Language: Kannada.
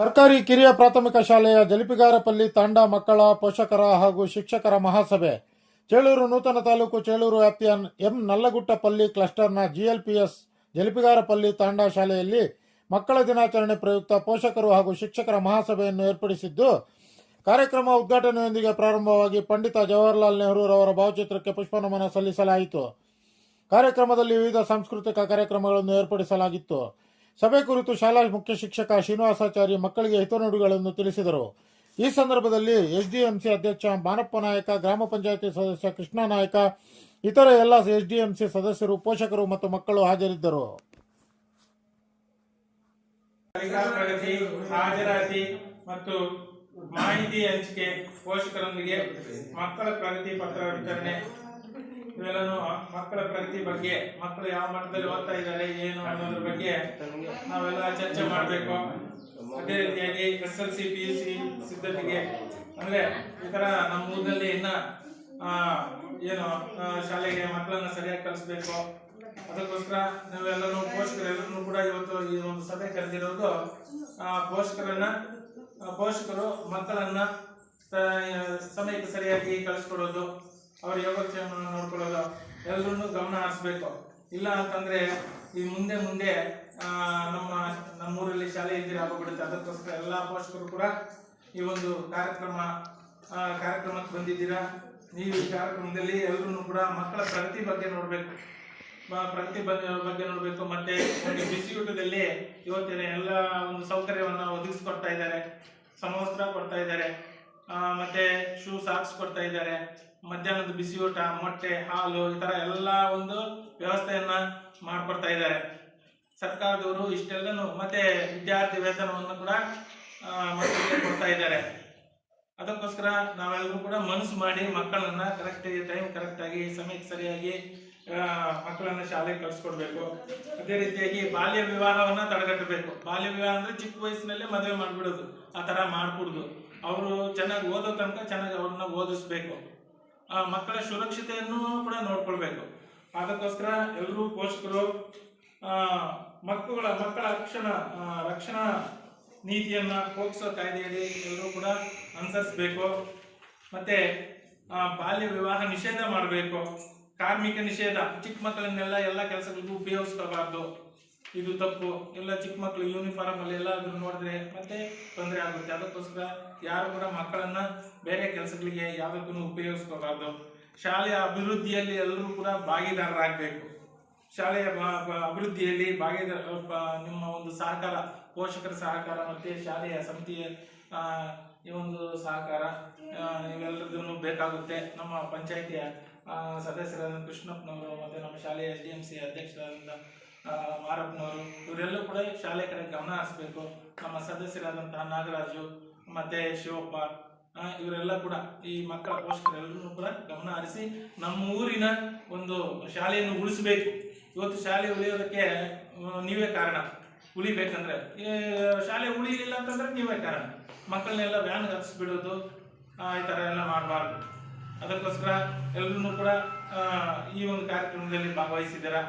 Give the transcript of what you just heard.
ಸರ್ಕಾರಿ ಕಿರಿಯ ಪ್ರಾಥಮಿಕ ಶಾಲೆಯ ಜಲಿಪಿಗಾರಪಲ್ಲಿ ತಾಂಡ, ಮಕ್ಕಳ, ಪೋಷಕರ ಹಾಗೂ ಶಿಕ್ಷಕರ ಮಹಾಸಭೆ. ಚೇಳೂರು ನೂತನ ತಾಲೂಕು ಚೇಳೂರು ವ್ಯಾಪ್ತಿಯ ಎಂ. ನಲ್ಲಗುಟ್ಟಪಲ್ಲಿ ಕ್ಲಸ್ಟರ್ನ ಜಿಎಲ್ಪಿಎಸ್ ಜಲಿಪಿಗಾರಪಲ್ಲಿ ತಾಂಡ ಶಾಲೆಯಲ್ಲಿ ಮಕ್ಕಳ ದಿನಾಚರಣೆ ಪ್ರಯುಕ್ತ ಪೋಷಕರು ಹಾಗೂ ಶಿಕ್ಷಕರ ಮಹಾಸಭೆಯನ್ನು ಏರ್ಪಡಿಸಿದ್ದು, ಕಾರ್ಯಕ್ರಮ ಉದ್ಘಾಟನೆಯೊಂದಿಗೆ ಪ್ರಾರಂಭವಾಗಿ ಪಂಡಿತ ಜವಾಹರಲಾಲ್ ನೆಹರೂರವರ ಭಾವಚಿತ್ರಕ್ಕೆ ಪುಷ್ಪನಮನ ಸಲ್ಲಿಸಲಾಯಿತು. ಕಾರ್ಯಕ್ರಮದಲ್ಲಿ ವಿವಿಧ ಸಾಂಸ್ಕೃತಿಕ ಕಾರ್ಯಕ್ರಮಗಳನ್ನು ಏರ್ಪಡಿಸಲಾಗಿತ್ತು. ಸಭೆ ಕುರಿತು ಶಾಲಾ ಮುಖ್ಯ ಶಿಕ್ಷಕ ಶ್ರೀನಿವಾಸಾಚಾರಿ ಮಕ್ಕಳಿಗೆ ಹಿತನುಡಿಗಳನ್ನು ತಿಳಿಸಿದರು. ಈ ಸಂದರ್ಭದಲ್ಲಿ ಎಸ್ಡಿಎಂಸಿ ಅಧ್ಯಕ್ಷ ಮಾನಪ್ಪ ನಾಯಕ, ಗ್ರಾಮ ಪಂಚಾಯತಿ ಸದಸ್ಯ ಕೃಷ್ಣ ನಾಯಕ, ಇತರ ಎಲ್ಲ ಎಸ್ಡಿಎಂಸಿ ಸದಸ್ಯರು, ಪೋಷಕರು ಮತ್ತು ಮಕ್ಕಳು ಹಾಜರಿದ್ದರು. ಪ್ರಗತಿ, ಹಾಜರಾತಿ ಮತ್ತು ಮಾಹಿತಿ ಹಂಚಿಕೆ ಪೋಷಕರೊಂದಿಗೆ ಮಕ್ಕಳ ಪ್ರಗತಿ ಪತ್ರ ವಿತರಣೆ ಇವೆಲ್ಲನೂ ಮಕ್ಕಳ ಪ್ರಗತಿ ಬಗ್ಗೆ, ಮಕ್ಕಳು ಯಾವ ಮಟ್ಟದಲ್ಲಿ ಓದ್ತಾ ಇದ್ದಾರೆ, ಏನು ಅನ್ನೋದ್ರ ಬಗ್ಗೆ ನಾವೆಲ್ಲ ಚರ್ಚೆ ಮಾಡಬೇಕು. ಅದೇ ರೀತಿಯಾಗಿ S L C, P U C ಸಿದ್ಧತೆಗೆ, ಅಂದ್ರೆ ಈ ತರ ನಮ್ಮ ಊರಿನಲ್ಲಿ ಇನ್ನ ಏನು ಶಾಲೆಗೆ ಮಕ್ಕಳನ್ನ ಸರಿಯಾಗಿ ಕಲಿಸ್ಬೇಕು. ಅದಕ್ಕೋಸ್ಕರ ನಾವೆಲ್ಲರೂ ಪೋಷಕರೆಲ್ಲರೂ ಕೂಡ ಇವತ್ತು ಈ ಒಂದು ಸಭೆ ಕರೆದಿರೋದು ಪೋಷಕರನ್ನ ಪೋಷಕರು ಮಕ್ಕಳನ್ನ ಸಮಯಕ್ಕೆ ಸರಿಯಾಗಿ ಕಳಿಸ್ಕೊಡೋದು ಅವ್ರ ಯೋಗಕ್ಷೇಮವನ್ನು ನೋಡ್ಕೊಳ್ಳೋದು ಎಲ್ಲರೂ ಗಮನ ಹರಿಸ್ಬೇಕು. ಇಲ್ಲ ಅಂತಂದ್ರೆ ಈ ಮುಂದೆ ಮುಂದೆ ನಮ್ಮ, ನಮ್ಮೂರಲ್ಲಿ ಶಾಲೆ ಇದ್ದೀರ ಆಗೋಗ್ಬಿಡುತ್ತೆ ಅದಕ್ಕೋಸ್ಕರ ಎಲ್ಲಾ ಪೋಷಕರು ಕೂಡ ಈ ಒಂದು ಕಾರ್ಯಕ್ರಮ ಕಾರ್ಯಕ್ರಮಕ್ಕೆ ಬಂದಿದ್ದೀರಾ? ನೀವು ಈ ಕಾರ್ಯಕ್ರಮದಲ್ಲಿ ಎಲ್ಲರೂ ಕೂಡ ಮಕ್ಕಳ ಪ್ರಗತಿ ಬಗ್ಗೆ ನೋಡ್ಬೇಕು. ಪ್ರಗತಿ ಬಗ್ಗೆ ನೋಡ್ಬೇಕು. ಮತ್ತೆ ಒಂದು ಬಿಸಿಯೂಟದಲ್ಲಿ ಇವತ್ತಿನ ಎಲ್ಲ ಒಂದು ಸೌಕರ್ಯವನ್ನು ಒದಗಿಸ್ಕೊಡ್ತಾ ಇದ್ದಾರೆ. ಸಮವಸ್ತ್ರ ಕೊಡ್ತಾ ಇದ್ದಾರೆ. ಮತ್ತೆ ಶೂ ಸಾಕ್ಸ್ ಕೊಡ್ತಾ ಇದ್ದಾರೆ. ಮಧ್ಯಾಹ್ನದ ಬಿಸಿ ಊಟ, ಮೊಟ್ಟೆ, ಹಾಲು, ಈ ತರ ಎಲ್ಲ ಒಂದು ವ್ಯವಸ್ಥೆಯನ್ನ ಮಾಡ್ಕೊಡ್ತಾ ಇದ್ದಾರೆ. ಸರ್ಕಾರದವರು ಇಷ್ಟೆಲ್ಲನೂ ಮತ್ತೆ ವಿದ್ಯಾರ್ಥಿ ವೇತನವನ್ನು ಕೂಡ ಮಕ್ಕಳಿಗೆ ಕೊಡ್ತಾ ಇದ್ದಾರೆ. ಅದಕ್ಕೋಸ್ಕರ ನಾವೆಲ್ಲರೂ ಕೂಡ ಮನಸ್ಸು ಮಾಡಿ ಮಕ್ಕಳನ್ನ ಕರೆಕ್ಟ್ ಟೈಮ್ ಕರೆಕ್ಟ್ ಆಗಿ, ಸಮಯಕ್ಕೆ ಸರಿಯಾಗಿ ಮಕ್ಕಳನ್ನ ಶಾಲೆಗೆ ಕಳ್ಸಿಕೊಡ್ಬೇಕು. ಅದೇ ರೀತಿಯಾಗಿ ಬಾಲ್ಯ ವಿವಾಹವನ್ನ ತಡೆಗಟ್ಟಬೇಕು. ಬಾಲ್ಯ ವಿವಾಹ ಅಂದ್ರೆ ಚಿಕ್ಕ ವಯಸ್ಸಿನಲ್ಲೇ ಮದುವೆ ಮಾಡ್ಬಿಡೋದು. ಆ ತರ ಮಾಡ್ಬಿಡುದು ಅವರು ಚೆನ್ನಾಗಿ ಓದೋ ತನಕ ಚೆನ್ನಾಗಿ ಅವ್ರನ್ನ ಓದಿಸ್ಬೇಕು. ಆ, ಮಕ್ಕಳ ಸುರಕ್ಷತೆಯನ್ನು ಕೂಡ ನೋಡ್ಕೊಳ್ಬೇಕು. ಅದಕ್ಕೋಸ್ಕರ ಎಲ್ಲರೂ ಪೋಷಕರು ಮಕ್ಕಳ ಮಕ್ಕಳ ರಕ್ಷಣಾ ರಕ್ಷಣಾ ನೀತಿಯನ್ನ ಪೋಕ್ಸೋ ಕಾಯ್ದೆಯಲ್ಲಿ ಎಲ್ಲರೂ ಕೂಡ ಅನುಸರಿಸಬೇಕು. ಮತ್ತೆ ಬಾಲ್ಯ ವಿವಾಹ ನಿಷೇಧ ಮಾಡಬೇಕು. ಕಾರ್ಮಿಕ ನಿಷೇಧ, ಚಿಕ್ಕ ಮಕ್ಕಳನ್ನೆಲ್ಲ ಎಲ್ಲ ಕೆಲಸಗಳಿಗೂ ಉಪಯೋಗಿಸ್ಕೋಬಾರ್ದು. ಇದು ತಪ್ಪು. ಎಲ್ಲ ಚಿಕ್ಕ ಮಕ್ಕಳು ಯೂನಿಫಾರ್ಮ್ ಅಲ್ಲಿ ಎಲ್ಲ ಅದನ್ನ ನೋಡಿದ್ರೆ ಮತ್ತೆ ತೊಂದರೆ ಆಗುತ್ತೆ. ಅದಕ್ಕೋಸ್ಕರ ಯಾರು ಕೂಡ ಮಕ್ಕಳನ್ನ ಬೇರೆ ಕೆಲಸಗಳಿಗೆ ಯಾವುದಕ್ಕೂ ಉಪಯೋಗಿಸ್ಕೋಬಾರ್ದು. ಶಾಲೆಯ ಅಭಿವೃದ್ಧಿಯಲ್ಲಿ ಎಲ್ಲರೂ ಕೂಡ ಭಾಗಿದಾರರಾಗಬೇಕು. ಶಾಲೆಯ ಅಭಿವೃದ್ಧಿಯಲ್ಲಿ ಭಾಗಿದಾರ ನಿಮ್ಮ ಒಂದು ಸಹಕಾರ ಪೋಷಕರ ಸಹಕಾರ ಮತ್ತು ಶಾಲೆಯ ಸಮಿತಿಯ ಈ ಒಂದು ಸಹಕಾರ ಇವೆಲ್ಲದೂ ಬೇಕಾಗುತ್ತೆ. ನಮ್ಮ ಪಂಚಾಯಿತಿಯ ಸದಸ್ಯರಾದ ಕೃಷ್ಣಪ್ಪನವರು ಮತ್ತು ನಮ್ಮ ಶಾಲೆಯ ಎಸ್ ಡಿ ಎಂ ಸಿ ಅಧ್ಯಕ್ಷರಾದ ಮಾರಪ್ಪನವರು ಇವರೆಲ್ಲೂ ಕೂಡ ಶಾಲೆ ಕಡೆ ಗಮನ ಹರಿಸ್ಬೇಕು. ನಮ್ಮ ಸದಸ್ಯರಾದಂತಹ ನಾಗರಾಜು ಮತ್ತು ಶಿವಪ್ಪ ಇವರೆಲ್ಲ ಕೂಡ ಈ ಮಕ್ಕಳ ಪೋಷಕರೆಲ್ಲರೂ ಕೂಡ ಗಮನ ಹರಿಸಿ ನಮ್ಮ ಊರಿನ ಒಂದು ಶಾಲೆಯನ್ನು ಉಳಿಸಬೇಕು. ಇವತ್ತು ಶಾಲೆ ಉಳಿಯೋದಕ್ಕೆ ನೀವೇ ಕಾರಣ. ಉಳಿಬೇಕಂದ್ರೆ. ಶಾಲೆ ಉಳಿಲಿಲ್ಲ ಅಂತಂದ್ರೆ ನೀವೇ ಕಾರಣ. ಮಕ್ಕಳನ್ನೆಲ್ಲ ವ್ಯಾನ್ ಹತ್ಸ್ಬಿಡೋದು ಈ ಥರ ಎಲ್ಲ ಮಾಡಬಾರ್ದು. ಅದಕ್ಕೋಸ್ಕರ ಎಲ್ಲರೂ ಕೂಡ ಈ ಒಂದು ಕಾರ್ಯಕ್ರಮದಲ್ಲಿ ಭಾಗವಹಿಸಿದ್ದೀರಾ?